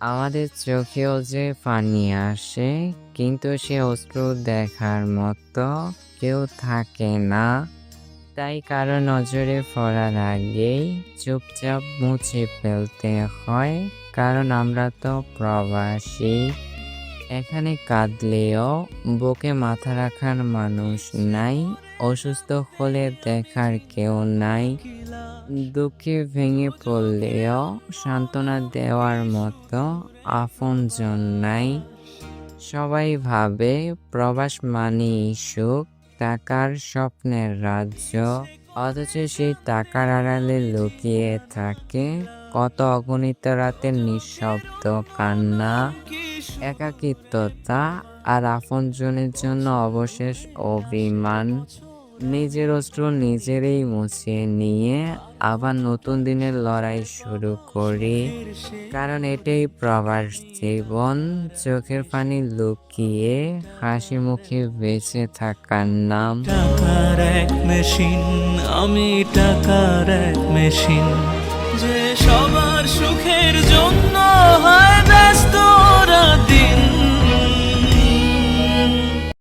আমাদের চোখেও যে পানি আসে, কিন্তু সে অস্ত্র দেখার মতো কেউ থাকে না। তাই কারও নজরে পড়ার আগেই চুপচাপ মুছে ফেলতে হয়, কারণ আমরা তো প্রবাসী। এখানে কাঁদলেও বুকে মাথা রাখার মানুষ নাই, অসুস্থ হলে দেখার কেউ নাই। দুঃখে ভেঙে পড়লেও সান্ত্বনা দেওয়ার মতো আপনজন নাই। সবাই ভাবে প্রবাস মানেই সুখ, টাকার স্বপ্নের রাজ্য। অথচ সেই টাকার আড়ালে লুকিয়ে থাকে কত অগণিত রাতের নিঃশব্দ কান্না। একাকিত্বতা আর আপনজনের জন্য অবশেষ অভিমান নিজের অস্ত্র নিজেরই মুছে নিয়ে আবার নতুন দিনের লড়াই শুরু করি। কারণ এটাই প্রবাস জীবন, চোখের পানি লুকিয়ে হাসি মুখে বেঁচে থাকার নাম। টাকার এক মেশিন, আমি টাকার এক মেশিন, যে সবার সুখের জন্য